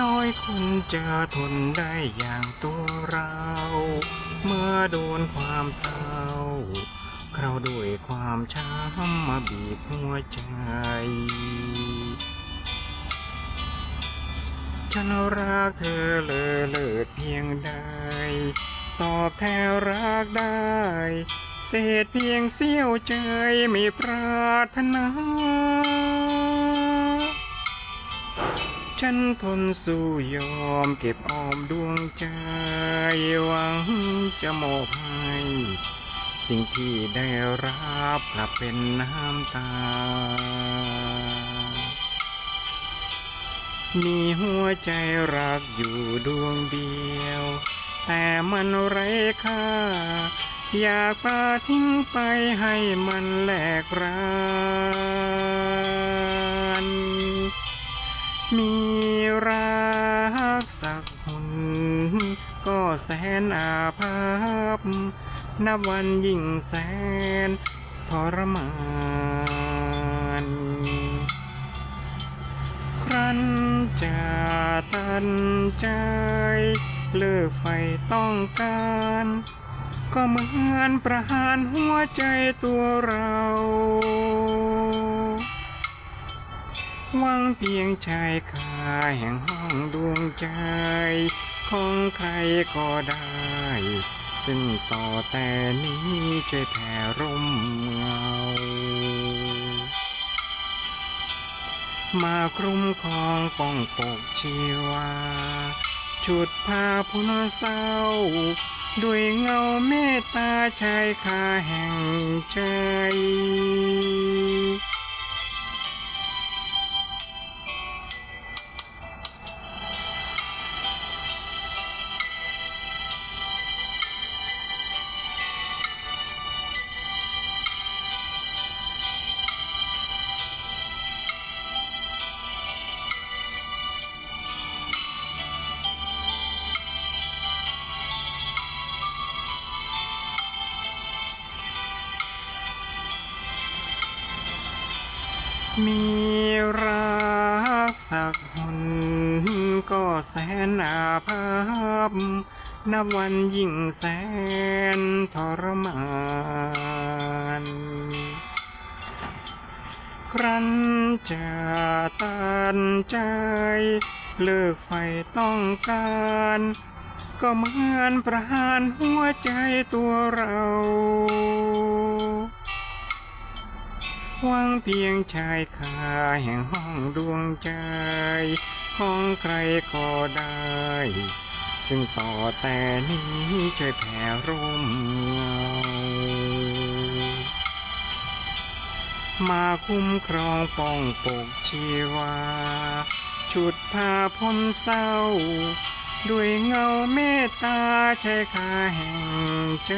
น้อยคนจะทนได้อย่างตัวเรา เมื่อโดนความเศร้าคราวด้วยความช้ำมาบีบหัวใจ ฉันรักเธอเลอเลิศเพียงใด ตอบแทนรักได้ เศษเพียงเสี้ยวใจไม่ปรารถนา ฉันทนสู้ยอมเก็บออมดวงใจหวังจะมอบให้สิ่งที่ได้รับกลับเป็นน้ำตา มีหัวใจรักอยู่ดวงเดียว แต่มันไร้ค่า อยากปาทิ้งไปให้มันแหลกรานมี รักสักหนก็แสนอาภัพนับวันยิ่งแสนทรมาน ครั้นจะตันใจ เลิกไฟต้องการ ก็เหมือนประหารหัวใจตัวเรา หวังเพียงชายคาแห่งห้องดวงใจ ของใครก็ได้ ซึ่งต่อแต่นี้ช่วยแผ่ร่มเงา มาคลุ้มครองป้องปกชีวา ชุดพาผู้เศร้า ด้วยเงาเมตตาชายคาแห่งใจ มีรักสักหนก็แสนอาภัพนับวันยิ่งแสนทรมาน ครั้นจะตันใจ เลิกไฟต้องการ ก็เหมือนประหารหัวใจตัวเรา หวังเพียงชายคาแห่งห้องดวงใจ ของใครก็ได้ ซึ่งต่อแต่นี้ช่วยแผ่ร่มเงามาคุ้มครองป้องปกชีวา ชุดพาพ้นเศร้า ด้วยเงาเมตตาชายคาแห่งใจ